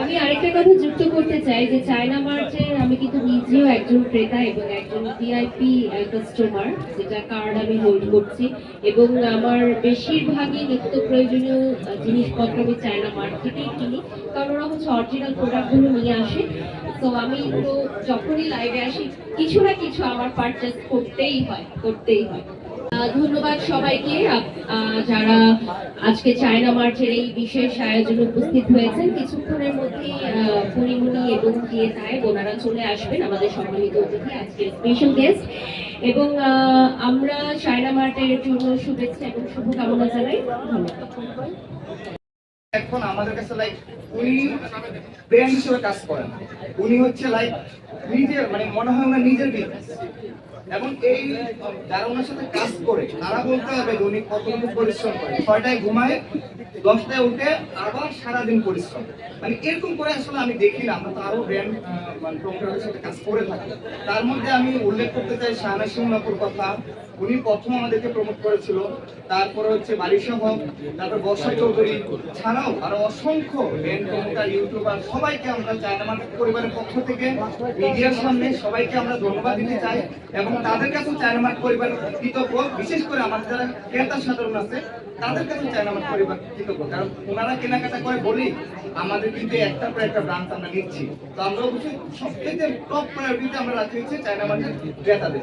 আমি আরেকটা কথা যুক্ত করতে চাই যে চায়না মার্চের, আমি কিন্তু নিজেও একজন ক্রেতা এবং একজন ভিআইপি কাস্টমার যেটা কার্ড আমি হোল্ড করছি। এবং আমার বেশিরভাগই নিত্য প্রয়োজনীয় জিনিসপত্র আমি চায়না মার্ট থেকেই কিনি। কারণ ওরা হচ্ছে অরিজিনাল প্রোডাক্টগুলো নিয়ে আসে। তো আমি তো যখনই লাইভে আসি, কিছু না কিছু আমার পারচেস করতেই হয় করতেই হয়। ধন্যবাদ সবাইকে। যারা আজকে চায়না মার্চের এই বিশেষ আয়োজনে উপস্থিত হয়েছেন, কিছুক্ষণের মধ্যেই পরিমণি এবং দিয়ে সাহেব ওনারা চলে আসবেন আমাদের সম্মানিত অতিথি, আজকের স্পেশাল গেস্ট এবং আমরা চায়না মার্টের জন্য শুভেচ্ছা এবং শুভকামনা জানাই। ধন্যবাদ এখন আমাদের কাছে লাইক উনি ব্র্যান্ড হিসেবে কাজ করেন। উনি হচ্ছে লাইক নিজের মানে মনে হয় ওনার নিজের বিজনেস এবং এই, যারা ওনার সাথে কাজ করে তারা বলতে হবে উনি কতটুকু পরিশ্রম করে ছয়টায় ঘুমায়, দশটায় উঠে আবার সারাদিন পরিশ্রম মানে এরকম করে আসলে আমি দেখি না, আমরা তো ব্র্যান্ড মানে সাথে কাজ করে থাকি। তার মধ্যে আমি উল্লেখ করতে চাই শাহানা সিংলাপুর কথা। উনি প্রথম আমাদেরকে প্রমোট করেছিল। তারপরে হচ্ছে বারিশা হক তারপর বর্ষা চৌধুরী। ছাড়াও আরও অসংখ্য ব্যান্ড প্রমোটার ইউটিউবার সবাইকে আমরা চায়না মার্কেট পরিবারের পক্ষ থেকে, মিডিয়ার সামনে সবাইকে আমরা ধন্যবাদ দিতে চাই এবং তাদের কাছেও মার্কেট পরিবার কৃতজ্ঞ। বিশেষ করে আমাদের যারা ক্রেতা সাধারণ আছে, তাদের চায়না মার্কেট পরিবার কৃতজ্ঞ। কারণ ওনারা কেনাকাটা করে বলি, আমাদের কিন্তু একটা পর একটা ব্রাঞ্চ আমরা নিচ্ছি। তো আমরা অবশ্যই সবথেকে টপ প্রায়োরিটিতে আমরা রাখি হচ্ছে চায়না মার্কেট ক্রেতাদের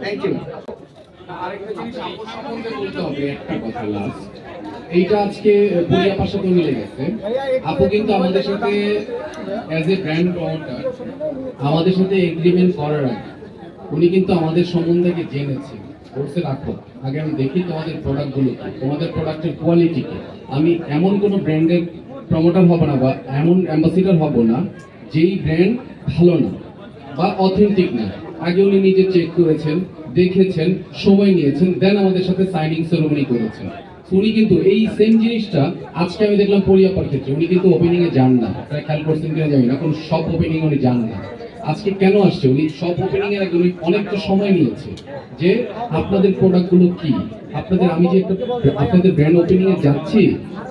থ্যাংক ইউ আরেকটা জিনিস আপু বলতে হবে। একটা কথা লাস্ট এইটা আজকে পরিয়াপার সাথে মিলে গেছে। আপু কিন্তু আমাদের সাথে অ্যাজ এ ব্র্যান্ড প্রমোটার আমাদের সাথে এগ্রিমেন্ট করার আগে উনি কিন্তু আমাদের সম্বন্ধে জেনেছে বলছে রাখো। আগে আমি দেখি তোমাদের প্রোডাক্টগুলো কি তোমাদের প্রোডাক্টের কোয়ালিটি কি। আমি এমন কোনো ব্র্যান্ডের প্রমোটার হব না বা এমন অ্যাম্বাসিডার হব না, যেই ব্র্যান্ড ভালো না বা অথেন্টিক না। আগে উনি নিজে চেক করেছেন, দেখেছেন, সময় নিয়েছেন দেন আমাদের সাথে সাইনিং সেরোমনি করেছেন। উনি কিন্তু এই সেম জিনিসটা আজকে আমি দেখলাম পরিয়াপার ক্ষেত্রে, উনি কিন্তু ওপেনিং এ যান না। খেয়াল করছেন কিনা জানি না, কোন সব ওপেনিং উনি যান না। আজকে কেন আসছে? উনি সব ওপেনিং এর আগে অনেকটা সময় নিয়েছে যে আপনাদের প্রোডাক্টগুলো কি? আপনাদের আমি যে আপনাদের ব্র্যান্ড ওপেনিং এ যাচ্ছি,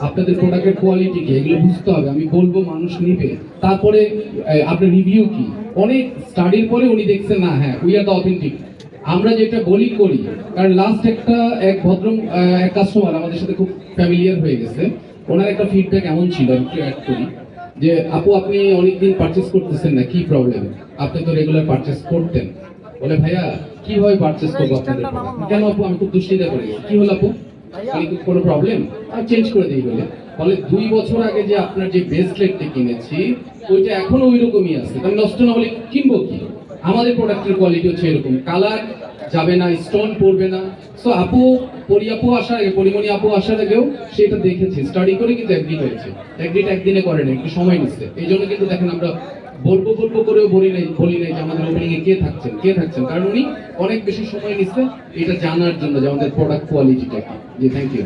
আপনাদের প্রোডাক্টের কোয়ালিটি কি? এগুলো বুঝতে হবে। আমি বলব মানুষ নিবে। তারপরে আপনার রিভিউ কি? অনেক স্টাডির পরে উনি দেখছেন, না হ্যাঁ উই আর দ্য অথেন্টিক আমরা যেটা বলি, করি। কারণ লাস্ট একটা, এক ভদ্র এক কাস্টমার আমাদের সাথে খুব ফ্যামিলিয়ার হয়ে গেছে। ওনার একটা ফিডব্যাক এমন ছিল, আমি একটু অ্যাড করি। যে আপু আপনি অনেকদিন পারচেস করতেছেন না কি প্রবলেম আপনি তো রেগুলার পারচেস করতেন। বলে ভাইয়া কীভাবে পারচেস করব আপনাদের? কেন আপু আমি খুব দুশ্চিন্তা করি। কি হলো আপু? কোনো প্রবলেম আমি চেঞ্জ করে দিই বলে। বলে দুই বছর আগে যে আপনার যে ব্রেসলেটটা কিনেছি ওইটা এখনও ওই রকমই আছে। আমি নষ্ট না হলে কিনবো কি? আমাদের প্রোডাক্টের কোয়ালিটি হচ্ছে এরকম। কালার যাবে না স্টোন পড়বে না। সো আপু পরি আপু আসার আগে পরিমণি আপু আসার আগেও স্টাডি করে কিন্তু হয়েছে একদিনে করে না একটু সময় নিচ্ছে। এই জন্য কিন্তু দেখেন আমরা বলব বলব করেও বলি নাই বলি নাই যে আমাদের ওপেনিং এ কে থাকছেন কে থাকছেন। কারণ উনি অনেক বেশি সময় নিচ্ছে এটা জানার জন্য যে আমাদের প্রোডাক্ট কোয়ালিটিটা কি। জি থ্যাংক ইউ